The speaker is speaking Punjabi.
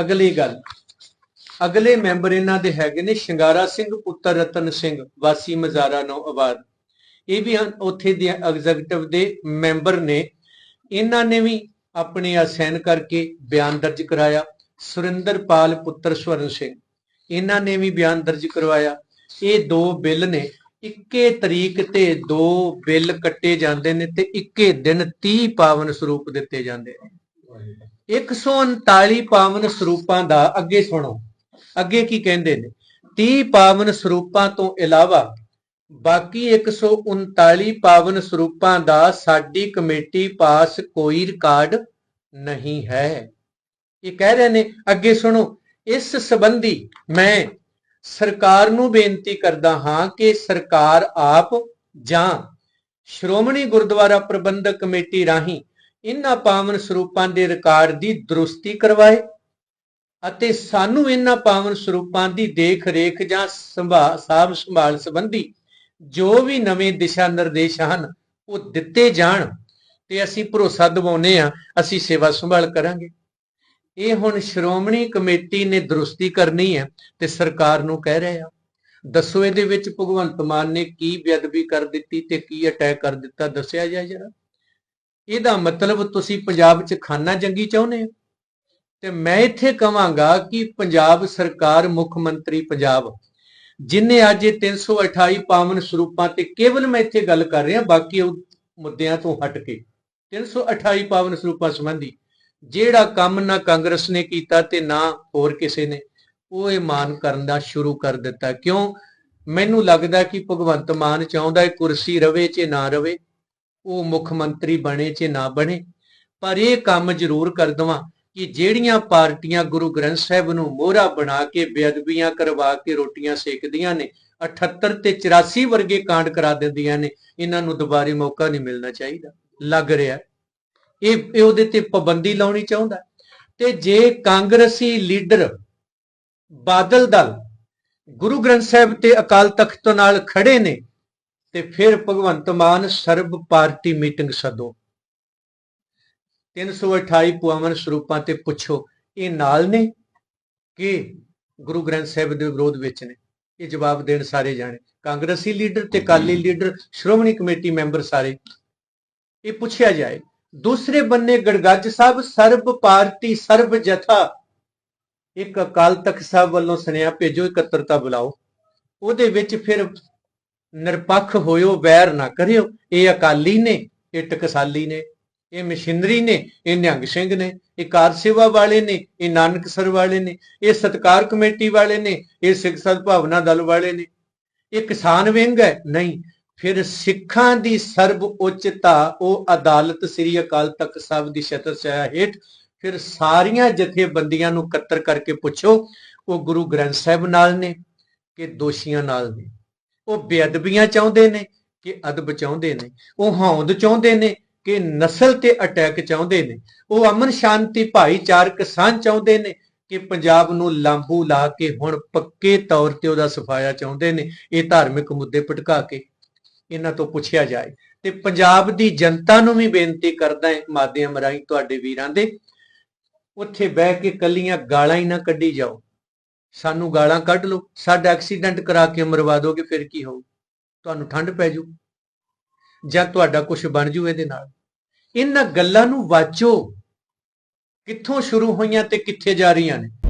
ਅਗਲੀ ਗੱਲ। ਅਗਲੇ ਮੈਂਬਰ ਇਹਨਾਂ ਦੇ ਹੈਗੇ ਨੇ ਸ਼ਿੰਗਾਰਾ ਸਿੰਘ, ਪੁੱਤਰ ਰਤਨ ਸਿੰਘ, ਵਾਸੀ ਮਜ਼ਾਰਾ ਨੋ ਆਬਾਦ ਇਹ ਵੀ ਹਨ, ਉੱਥੇ ਦੇ ਐਗਜ਼ੀਕਟਿਵ ਦੇ ਮੈਂਬਰ ਨੇ। ਇਹਨਾਂ ਨੇ ਵੀ ਆਪਣੇ ਅਸੈਨ ਕਰਕੇ ਬਿਆਨ ਦਰਜ ਕਰਾਇਆ। ਸੁਰਿੰਦਰਪਾਲ ਪੁੱਤਰ ਸਵਰਨ ਸਿੰਘ। ਇਹਨਾਂ ਨੇ ਵੀ ਬਿਆਨ ਦਰਜ ਕਰਵਾਇਆ। ਇਹ ਦੋ ਬਿੱਲ ਨੇ। ਇੱਕੇ ਤਰੀਕ ਤੇ ਦੋ ਬਿੱਲ ਕੱਟੇ ਜਾਂਦੇ ਨੇ ਤੇ ਇੱਕੇ ਦਿਨ 30 ਪਾਵਨ ਸਰੂਪ ਦਿੱਤੇ ਜਾਂਦੇ ਨੇ। 139 ਪਾਵਨ ਸਰੂਪਾਂ ਦਾ ਅੱਗੇ ਸੁਣੋ। ਅੱਗੇ ਕੀ ਕਹਿੰਦੇ ਨੇ? 30 ਪਾਵਨ ਸਰੂਪਾਂ ਤੋਂ ਇਲਾਵਾ ਬਾਕੀ 139 ਪਾਵਨ ਸਰੂਪਾਂ ਦਾ ਸਾਡੀ ਕਮੇਟੀ ਪਾਸ ਕੋਈ ਰਿਕਾਰਡ ਨਹੀਂ ਹੈ। ਇਹ ਕਹਿ ਰਹੇ ਨੇ, ਅੱਗੇ ਸੁਣੋ। ਇਸ ਸੰਬੰਧੀ ਮੈਂ ਸਰਕਾਰ ਨੂੰ ਬੇਨਤੀ ਕਰਦਾ ਹਾਂ ਕਿ ਸਰਕਾਰ ਆਪ ਜਾਂ ਸ਼੍ਰੋਮਣੀ ਗੁਰਦੁਆਰਾ ਪ੍ਰਬੰਧਕ ਕਮੇਟੀ ਰਾਹੀਂ ਇਹਨਾਂ ਪਾਵਨ ਸਰੂਪਾਂ ਦੇ ਰਿਕਾਰਡ ਦੀ ਦਰੁਸਤੀ ਕਰਵਾਏ ਅਤੇ ਸਾਨੂੰ ਇਹਨਾਂ ਪਾਵਨ ਸਰੂਪਾਂ ਦੀ ਦੇਖ ਰੇਖ ਜਾਂ ਸੰਭਾਲ ਸਾਂਭ ਸੰਭਾਲ ਸੰਬੰਧੀ ਜੋ ਵੀ ਨਵੇਂ ਦਿਸ਼ਾ ਨਿਰਦੇਸ਼ ਹਨ, ਉਹ ਦਿੱਤੇ ਜਾਣ ਤੇ ਅਸੀਂ ਭਰੋਸਾ ਦਿਵਾਉਨੇ ਆ ਅਸੀਂ ਸੇਵਾ ਸੰਭਾਲ ਕਰਾਂਗੇ। ਇਹ ਹੁਣ ਸ਼੍ਰੋਮਣੀ ਕਮੇਟੀ ਨੇ ਦਰੁਸਤੀ ਕਰਨੀ ਹੈ ਤੇ ਸਰਕਾਰ ਨੂੰ ਕਹਿ ਰਹੇ ਆ ਦੱਸੋ ਇਹਦੇ ਵਿੱਚ ਭਗਵੰਤ ਮਾਨ ਨੇ ਕੀ ਬੇਅਦਬੀ ਕਰ ਦਿੱਤੀ ਤੇ ਕੀ ਅਟੈਕ ਕਰ ਦਿੱਤਾ, ਦੱਸਿਆ ਜਾਏ ਜਰਾ। ਇਹਦਾ ਮਤਲਬ ਤੁਸੀਂ ਪੰਜਾਬ 'ਚ ਖਾਨਾ ਜੰਗੀ ਚਾਹੁੰਦੇ ਹੋ? ਤੇ ਮੈਂ ਇੱਥੇ ਕਹਾਂਗਾ ਕਿ ਪੰਜਾਬ ਸਰਕਾਰ, ਮੁੱਖ ਮੰਤਰੀ ਪੰਜਾਬ, ਜਿਨੇ ਅੱਜ ਇਹ 328 ਪਾਵਨ ਸਰੂਪਾਂ ਤੇ ਕੇਵਲ ਮੈਂ ਇੱਥੇ ਗੱਲ ਕਰ ਰਿਹਾ, ਬਾਕੀ ਉਹ ਮੁੱਦਿਆਂ ਤੋਂ ਹਟ ਕੇ। 328 ਪਾਵਨ ਸਰੂਪਾਂ ਸੰਬੰਧੀ ਜਿਹੜਾ ਕੰਮ ਨਾ ਕਾਂਗਰਸ ਨੇ ਕੀਤਾ ਤੇ ਨਾ ਹੋਰ ਕਿਸੇ ਨੇ, ਉਹ ਇਹ ਮਾਨ ਕਰਨ ਦਾ ਸ਼ੁਰੂ ਕਰ ਦਿੱਤਾ। ਕਿਉਂ? ਮੈਨੂੰ ਲੱਗਦਾ ਕਿ ਭਗਵੰਤ ਮਾਨ ਚਾਹੁੰਦਾ ਹੈ ਕੁਰਸੀ ਰਵੇ ਚ ਨਾ ਰਵੇ ਉਹ ਮੁੱਖ ਮੰਤਰੀ ਬਣੇ ਚ ਨਾ ਬਣੇ, ਪਰ ਇਹ ਕੰਮ ਜ਼ਰੂਰ ਕਰ ਦਵਾਂ ਕਿ ਜਿਹੜੀਆਂ ਪਾਰਟੀਆਂ ਗੁਰੂ ਗ੍ਰੰਥ ਸਾਹਿਬ ਨੂੰ ਮੋਹਰਾ ਬਣਾ ਕੇ ਬੇਅਦਬੀਆਂ ਕਰਵਾ ਕੇ ਰੋਟੀਆਂ ਸੇਕਦੀਆਂ ਨੇ 78 ਤੇ 84 ਵਰਗੇ ਕਾਂਡ ਕਰਾ ਦਿੰਦੀਆਂ ਨੇ, ਇਹਨਾਂ ਨੂੰ ਦੁਬਾਰੇ ਮੌਕਾ ਨਹੀਂ ਮਿਲਣਾ ਚਾਹੀਦਾ, ਲੱਗ ਰਿਹਾ ਇਹ ਇਹ ਉਹਦੇ ਤੇ ਪਾਬੰਦੀ ਲਾਉਣੀ ਚਾਹੁੰਦਾ ਤੇ ਜੇ ਕਾਂਗਰਸੀ ਲੀਡਰ ਬਾਦਲ ਦਲ ਗੁਰੂ ਗ੍ਰੰਥ ਸਾਹਿਬ ਤੇ ਅਕਾਲ ਤਖਤ ਨਾਲ ਖੜੇ ਨੇ ਤੇ ਫਿਰ ਭਗਵੰਤ ਮਾਨ ਸਰਬ ਪਾਰਟੀ ਮੀਟਿੰਗ ਸੱਦੋ। 328 ਪਾਵਨ ਸਰੂਪਾਂ ਤੇ ਪੁੱਛੋ ਇਹ ਨਾਲ ਨੇ ਕਿ ਗੁਰੂ ਗ੍ਰੰਥ ਸਾਹਿਬ ਦੇ ਵਿਰੋਧ ਵਿੱਚ ਨੇ? ਇਹ ਜਵਾਬ ਦੇਣ ਸਾਰੇ ਜਾਣੇ। ਕਾਂਗਰਸੀ ਲੀਡਰ ਤੇ ਕਾਲੀ ਲੀਡਰ ਸ਼੍ਰੋਮਣੀ ਕਮੇਟੀ ਮੈਂਬਰ ਸਾਰੇ। ਇਹ ਪੁੱਛਿਆ ਜਾਏ ਦੂਸਰੇ ਬੰਨੇ ਗੜਗੱਜ ਸਾਹਿਬ ਸਰਬ ਪਾਰਟੀ ਸਰਬ ਜਥਾ। ਇੱਕ ਅਕਾਲ ਤਖਤ ਸਾਹਿਬ ਵੱਲੋਂ ਸੁਨੇਹਾ ਭੇਜੋ ਇਕੱਤਰਤਾ ਬੁਲਾਓ। ਉਹਦੇ ਵਿੱਚ ਫਿਰ ਨਿਰਪੱਖ ਹੋਇਓ, ਵੈਰ ਨਾ ਕਰਿਓ। ਇਹ ਅਕਾਲੀ ਨੇ, ਇਹ ਟਕਸਾਲੀ ਨੇ, ਇਹ ਮਸ਼ੀਨਰੀ ਨੇ, ਇਹ ਨਿਹੰਗ ਸਿੰਘ ਨੇ, ਇਹ ਕਾਰ ਸੇਵਾ ਵਾਲੇ ਨੇ, ਇਹ ਨਾਨਕਸਰ ਵਾਲੇ ਨੇ, ਇਹ ਸਤਕਾਰ ਕਮੇਟੀ ਵਾਲੇ ਨੇ, ਇਹ ਸਿੱਖ ਸਦਭਾਵਨਾ ਦਲ ਵਾਲੇ ਨੇ। ਇਹ ਕਿਸਾਨ ਵਿੰਗ ਹੈ? ਨਹੀਂ। ਫਿਰ ਸਿੱਖਾਂ ਦੀ ਸਰਬ ਉੱਚਤਾ, ਉਹ ਅਦਾਲਤ ਸ੍ਰੀ ਅਕਾਲ ਤਖਤ ਸਾਹਿਬ ਦੀ ਛਤਰ ਛਾਇਆ ਹੇਠ ਫਿਰ ਸਾਰੀਆਂ ਜਥੇਬੰਦੀਆਂ ਨੂੰ ਇਕੱਤਰ ਕਰਕੇ ਪੁੱਛੋ, ਉਹ ਗੁਰੂ ਗ੍ਰੰਥ ਸਾਹਿਬ ਨਾਲ ਨੇ ਕਿ ਦੋਸ਼ੀਆਂ ਨਾਲ ਨੇ? ਉਹ ਬੇਅਦਬੀਆਂ ਚਾਹੁੰਦੇ ਨੇ ਕਿ ਅਦਬ ਚਾਹੁੰਦੇ ਨੇ, ਉਹ ਹੌਂਦ ਚਾਹੁੰਦੇ ਨੇ ਕਿ ਨਸਲ ਤੇ ਅਟੈਕ ਚਾਹੁੰਦੇ ਨੇ, ਉਹ ਅਮਨ ਸ਼ਾਂਤੀ ਭਾਈਚਾਰਕ ਸਾਂਝ ਚਾਹੁੰਦੇ ਨੇ ਕਿ ਪੰਜਾਬ ਨੂੰ ਲਾਂਬੂ ਲਾ ਕੇ ਹੁਣ ਪੱਕੇ ਤੌਰ ਤੇ ਉਹਦਾ ਸਫਾਇਆ ਚਾਹੁੰਦੇ ਨੇ, ਇਹ ਧਾਰਮਿਕ ਮੁੱਦੇ ਭਟਕਾ ਕੇ ਇਹਨਾਂ ਤੋਂ ਪੁੱਛਿਆ ਜਾਏ। ਤੇ ਪੰਜਾਬ ਦੀ ਜਨਤਾ ਨੂੰ ਵੀ ਬੇਨਤੀ ਕਰਦਾ ਹਾਂ ਮਾਧਿਅਮ ਰਾਹੀਂ ਤੁਹਾਡੇ ਵੀਰਾਂ ਦੇ, ਉੱਥੇ ਬਹਿ ਕੇ ਕੱਲੀਆਂ ਗਾਲਾਂ ਹੀ ਨਾ ਕੱਢੀ ਜਾਓ। ਸਾਨੂੰ ਗਾਲਾਂ ਕੱਢ ਲਓ, ਸਾਡਾ ਐਕਸੀਡੈਂਟ ਕਰਾ ਕੇ ਮਰਵਾ ਦੋਗੇ, ਫਿਰ ਕੀ ਹੋਊ? ਤੁਹਾਨੂੰ ਠੰਡ ਪੈ ਜੂ। ਜਾਂ ਤੁਹਾਡਾ ਕੁਝ ਬਣ ਜੂ ਇਹਦੇ ਨਾਲ। ਇਹਨਾਂ ਗੱਲਾਂ ਨੂੰ ਵਾਚੋ। ਕਿੱਥੋਂ ਸ਼ੁਰੂ ਹੋਈਆਂ ਤੇ ਕਿੱਥੇ ਜਾ ਰਹੀਆਂ ਨੇ?